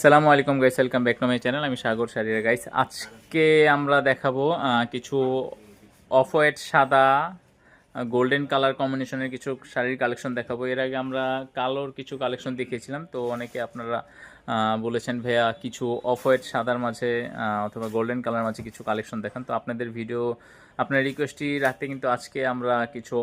সালামু আলাইকুম guys welcome back to my channel আমি সাগর শারিয়া গাইস আজকে আমরা দেখাবো কিছু অফ হোয়াইট সাদা গোল্ডেন কালার কম্বিনেশনের কিছু শাড়ির কালেকশন দেখাবো। এর আগে আমরা কালোর কিছু কালেকশন দেখিয়েছিলাম, তো অনেকে আপনারা বলেছেন, ভাইয়া, কিছু অফ হোয়াইট সাদার মাঝে অথবা গোল্ডেন কালার মাঝে কিছু কালেকশন দেখান। তো আপনাদের ভিডিও আপনার রিকোয়েস্টটি রাখতে কিন্তু আজকে আমরা কিছু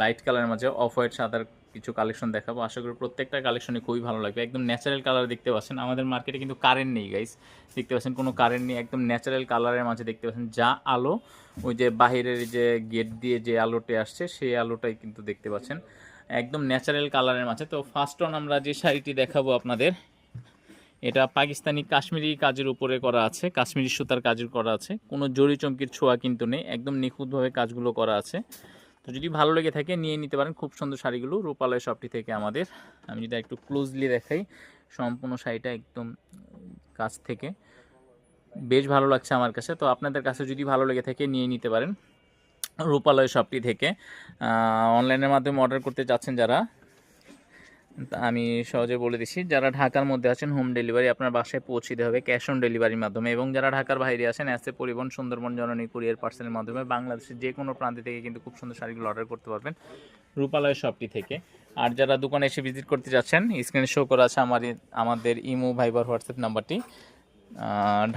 লাইট কালারের মাঝে অফ হোয়াইট সাদার কিছু কালেকশন দেখাবো। আশা করি প্রত্যেকটা কালেকশনই খুবই ভালো লাগবে। একদম ন্যাচারাল কালার দেখতে পাচ্ছেন। আমাদের মার্কেটে কিন্তু কারেন্ট নেই গাইস দেখতে পাচ্ছেন, কোনো কারেন্ট নেই। একদম ন্যাচারাল কালারের মাঝে দেখতে পাচ্ছেন, যা আলো, ওই যে বাহিরের যে গেট দিয়ে যে আলোটি আসছে, সেই আলোটাই কিন্তু দেখতে পাচ্ছেন। একদম ন্যাচারাল কালারের মাঝে। তো ফার্স্ট অন আমরা যে শাড়িটি দেখাবো আপনাদের, এটা পাকিস্তানি কাশ্মীরি কাজের উপরে করা আছে, কাশ্মীরি সুতার কাজের করা আছে। কোনো জরি চমকির ছোঁয়া কিন্তু নেই। একদম নিখুঁতভাবে কাজগুলো করা আছে। তো যদি ভালো লেগে থাকে, নিয়ে নিতে পারেন। খুব সুন্দর শাড়িগুলো। রূপালয় শপটি থেকে আমাদের। আমি যদি একটু ক্লোজলি দেখাই, সম্পূর্ণ শাড়িটা একদম কাছ থেকে। বেশ ভালো লাগছে আমার কাছে। তো আপনাদের কাছে যদি ভালো লেগে থাকে, নিয়ে নিতে পারেন। রূপালয় শপটি থেকে। অনলাইনের মাধ্যমে অর্ডার করতে চাচ্ছেন যারা আমি সহজে বলে দিচ্ছি, যারা ঢাকার মধ্যে আছেন হোম ডেলিভারি আপনার বাসায় পৌঁছে দিতে হবে ক্যাশ অন ডেলিভারির মাধ্যমে এবং যারা ঢাকার বাইরে আছেন অ্যাসে পরিবহন সুন্দরবন জননী কুরিয়ার পার্সেলের মাধ্যমে বাংলাদেশের যে কোনো প্রান্ত থেকে কিন্তু খুব সুন্দর শাড়িগুলো অর্ডার করতে পারবেন রূপালয় শপটি থেকে। আর যারা দোকানে এসে ভিজিট করতে যাচ্ছেন স্ক্রিনে শো করা আছে আমার আমাদের ইমো ভাইবার হোয়াটসঅ্যাপ নাম্বারটি।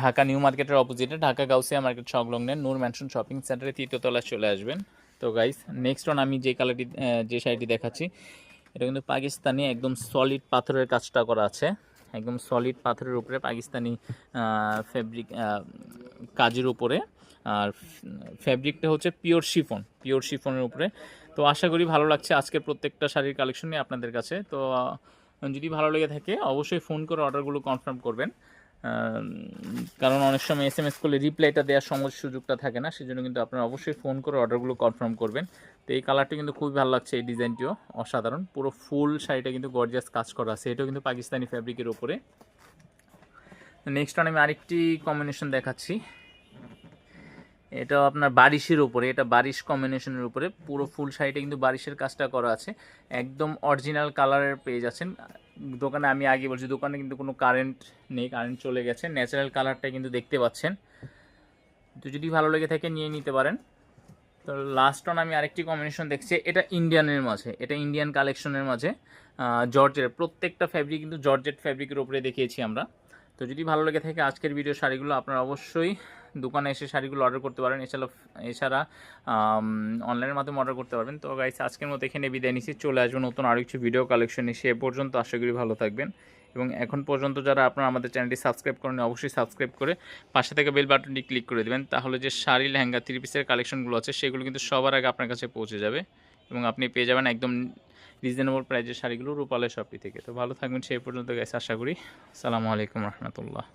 ঢাকা নিউ মার্কেটের অপোজিটে ঢাকা গাউসিয়া মার্কেট সংলগ্নে নূর ম্যানশন শপিং সেন্টারে তৃতীয় তলায় চলে আসবেন। তো গাইস নেক্সট অন আমি যে কালারটি যে শাড়িটি দেখাচ্ছি এটা কিন্তু পাকিস্তানি একদম সলিড পাথরের কাজটা করা আছে। একদম সলিড পাথরের উপরে পাকিস্তানি ফেব্রিক কাজের উপরে। আর ফ্যাব্রিকটা হচ্ছে পিওর শিফন পিওর শিফনের উপরে। তো আশা করি ভালো লাগছে আজকের প্রত্যেকটা শাড়ির কালেকশনই আপনাদের কাছে। তো যদি ভালো লেগে থাকে অবশ্যই ফোন করে অর্ডারগুলো কনফার্ম করবেন। কারণ অনেক সময় এস এম এস করলে রিপ্লাইটা দেওয়ার সময় সুযোগটা থাকে না, সেজন্য কিন্তু আপনারা অবশ্যই ফোন করে অর্ডারগুলো কনফার্ম করবেন। তো এই কালারটি কিন্তু খুবই ভালো লাগছে এই ডিজাইনটিও, অসাধারণ। পুরো ফুল শাড়িটা কিন্তু গর্জিয়াস কাজ করা আছে। এটাও কিন্তু পাকিস্তানি ফ্যাব্রিকের উপরে। নেক্সট আমি আরেকটি কম্বিনেশন দেখাচ্ছি। এটাও আপনার বারিশের উপরে, এটা বারিশ কম্বিনেশনের উপরে। পুরো ফুল শাড়িটা কিন্তু বারিশের কাজটা করা আছে। একদম অরিজিনাল কালারের পেয়ে যাচ্ছেন। দোকানে আমি আগে বলছি, দোকানে কিন্তু কোনো কারেন্ট নেই কারেন্ট চলে গেছে। ন্যাচারাল কালারটা কিন্তু দেখতে পাচ্ছেন। তো যদি ভালো লেগে থাকে, নিয়ে নিতে পারেন। তো লাস্ট অন আমি আরেকটি কম্বিনেশন দেখছি, এটা ইন্ডিয়ানের মাঝে, এটা ইন্ডিয়ান কালেকশনের মাঝে জর্জের প্রত্যেকটা ফ্যাব্রিক কিন্তু জর্জেট ফ্যাব্রিকের উপরে দেখিয়েছি আমরা। তো যদি ভালো লেগে থাকে আজকের ভিডিও শাড়িগুলো, আপনারা অবশ্যই দোকানে এসে শাড়িগুলো অর্ডার করতে পারেন। এছাড়া এছাড়া অনলাইনের মাধ্যমে অর্ডার করতে পারবেন। তো গাইস আজকের মতো এখানে বিদায় নিচ্ছি। চলে আসব নতুন আরও কিছু ভিডিও কালেকশন এসে এ পর্যন্ত আশা করি ভালো থাকবেন। এবং এখন পর্যন্ত যারা আপনারা আমাদের চ্যানেলটি সাবস্ক্রাইব করেন অবশ্যই সাবস্ক্রাইব করে পাশে থেকে বেল বাটনটি ক্লিক করে দেবেন। তাহলে যে শাড়ি, লেহেঙ্গা থ্রি পিসের কালেকশনগুলো আছে, সেগুলো কিন্তু সবার আগে আপনার কাছে পৌঁছে যাবে এবং আপনি পেয়ে যাবেন একদম রিজনেবল প্রাইজের শাড়িগুলো রূপালয় শপটি থেকে। তো ভালো থাকবেন, সেই পর্যন্ত গেছে আশা করি। সালামু আলাইকুম রহমতুল্লাহ।